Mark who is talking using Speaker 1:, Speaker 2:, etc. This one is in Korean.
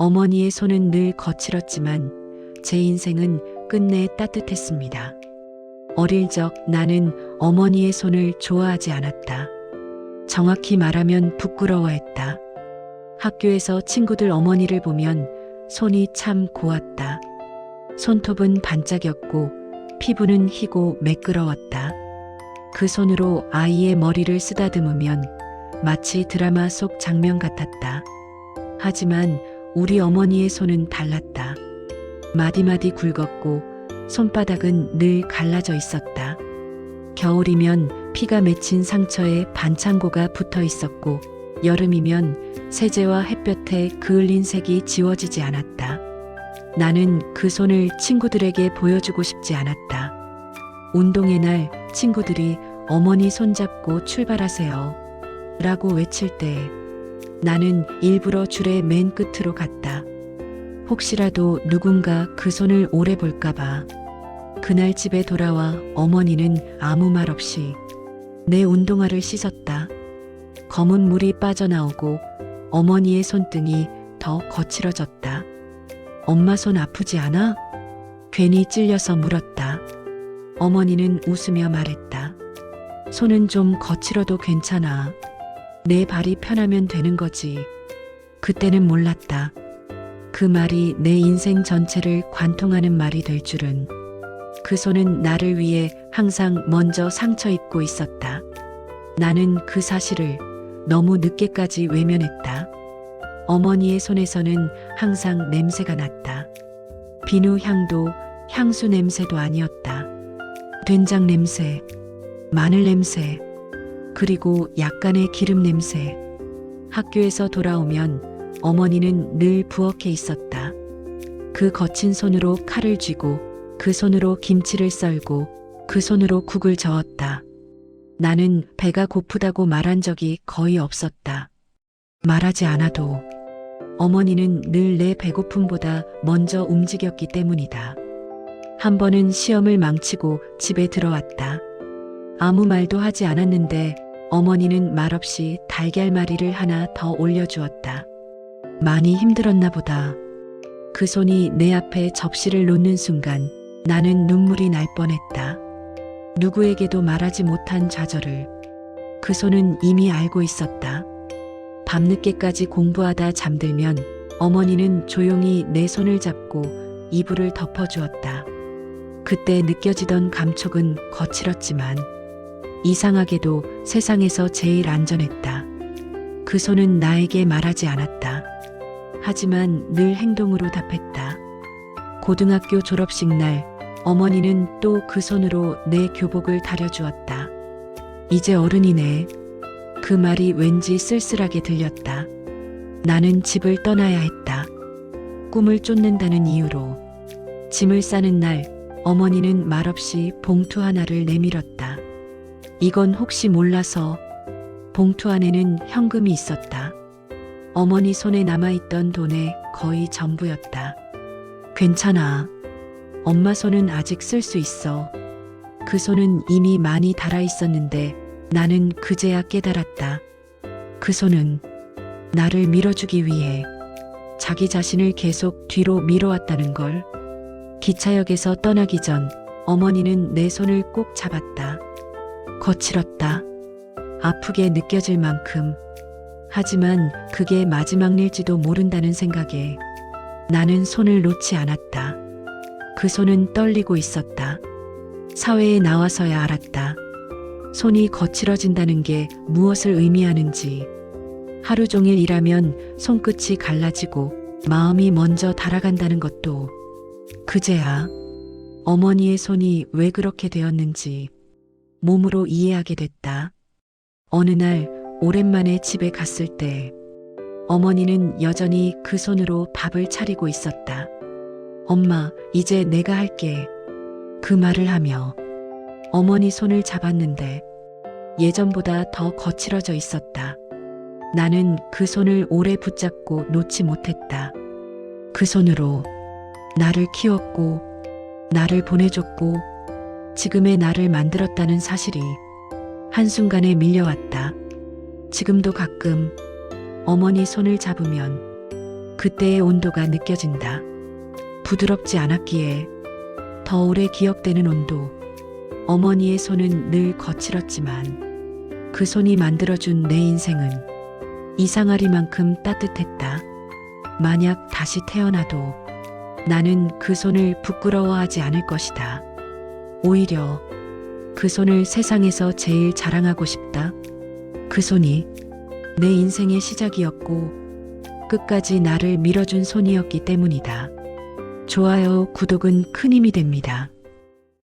Speaker 1: 어머니의 손은 늘 거칠었지만 제 인생은 끝내 따뜻했습니다. 어릴 적 나는 어머니의 손을 좋아하지 않았다. 정확히 말하면 부끄러워했다. 학교에서 친구들 어머니를 보면 손이 참 고왔다. 손톱은 반짝였고 피부는 희고 매끄러웠다. 그 손으로 아이의 머리를 쓰다듬으면 마치 드라마 속 장면 같았다. 하지만 우리 어머니의 손은 달랐다. 마디마디 굵었고 손바닥은 늘 갈라져 있었다. 겨울이면 피가 맺힌 상처에 반창고가 붙어 있었고 여름이면 세제와 햇볕에 그을린 색이 지워지지 않았다. 나는 그 손을 친구들에게 보여주고 싶지 않았다. 운동의 날 친구들이 어머니 손잡고 출발하세요. 라고 외칠 때 나는 일부러 줄의 맨 끝으로 갔다. 혹시라도 누군가 그 손을 오래 볼까봐. 그날 집에 돌아와 어머니는 아무 말 없이 내 운동화를 씻었다. 검은 물이 빠져나오고 어머니의 손등이 더 거칠어졌다. 엄마 손 아프지 않아? 괜히 찔려서 물었다. 어머니는 웃으며 말했다. 손은 좀 거칠어도 괜찮아. 내 발이 편하면 되는 거지. 그때는 몰랐다. 그 말이 내 인생 전체를 관통하는 말이 될 줄은. 그 손은 나를 위해 항상 먼저 상처 입고 있었다. 나는 그 사실을 너무 늦게까지 외면했다. 어머니의 손에서는 항상 냄새가 났다. 비누 향도 향수 냄새도 아니었다. 된장 냄새, 마늘 냄새, 그리고 약간의 기름 냄새. 학교에서 돌아오면 어머니는 늘 부엌에 있었다. 그 거친 손으로 칼을 쥐고 그 손으로 김치를 썰고 그 손으로 국을 저었다. 나는 배가 고프다고 말한 적이 거의 없었다. 말하지 않아도 어머니는 늘 내 배고픔보다 먼저 움직였기 때문이다. 한 번은 시험을 망치고 집에 들어왔다. 아무 말도 하지 않았는데 어머니는 말없이 달걀말이를 하나 더 올려주었다. 많이 힘들었나 보다. 그 손이 내 앞에 접시를 놓는 순간 나는 눈물이 날 뻔했다. 누구에게도 말하지 못한 좌절을 그 손은 이미 알고 있었다. 밤늦게까지 공부하다 잠들면 어머니는 조용히 내 손을 잡고 이불을 덮어주었다. 그때 느껴지던 감촉은 거칠었지만 이상하게도 세상에서 제일 안전했다. 그 손은 나에게 말하지 않았다. 하지만 늘 행동으로 답했다. 고등학교 졸업식 날 어머니는 또 그 손으로 내 교복을 다려주었다. 이제 어른이네. 그 말이 왠지 쓸쓸하게 들렸다. 나는 집을 떠나야 했다. 꿈을 쫓는다는 이유로. 짐을 싸는 날 어머니는 말없이 봉투 하나를 내밀었다. 이건 혹시 몰라서 봉투 안에는 현금이 있었다. 어머니 손에 남아있던 돈의 거의 전부였다. 괜찮아. 엄마 손은 아직 쓸 수 있어. 그 손은 이미 많이 달아 있었는데 나는 그제야 깨달았다. 그 손은 나를 밀어주기 위해 자기 자신을 계속 뒤로 밀어왔다는 걸. 기차역에서 떠나기 전 어머니는 내 손을 꼭 잡았다. 거칠었다. 아프게 느껴질 만큼. 하지만 그게 마지막 일지도 모른다는 생각에 나는 손을 놓지 않았다. 그 손은 떨리고 있었다. 사회에 나와서야 알았다. 손이 거칠어진다는 게 무엇을 의미하는지. 하루 종일 일하면 손끝이 갈라지고 마음이 먼저 달아간다는 것도 그제야 어머니의 손이 왜 그렇게 되었는지 몸으로 이해하게 됐다. 어느 날 오랜만에 집에 갔을 때 어머니는 여전히 그 손으로 밥을 차리고 있었다. 엄마, 이제 내가 할게. 그 말을 하며 어머니 손을 잡았는데 예전보다 더 거칠어져 있었다. 나는 그 손을 오래 붙잡고 놓지 못했다. 그 손으로 나를 키웠고, 나를 보내줬고, 지금의 나를 만들었다는 사실이 한순간에 밀려왔다. 지금도 가끔 어머니 손을 잡으면 그때의 온도가 느껴진다. 부드럽지 않았기에 더 오래 기억되는 온도. 어머니의 손은 늘 거칠었지만 그 손이 만들어준 내 인생은 이상하리만큼 따뜻했다. 만약 다시 태어나도 나는 그 손을 부끄러워하지 않을 것이다. 오히려 그 손을 세상에서 제일 자랑하고 싶다. 그 손이 내 인생의 시작이었고 끝까지 나를 밀어준 손이었기 때문이다. 좋아요, 구독은 큰 힘이 됩니다.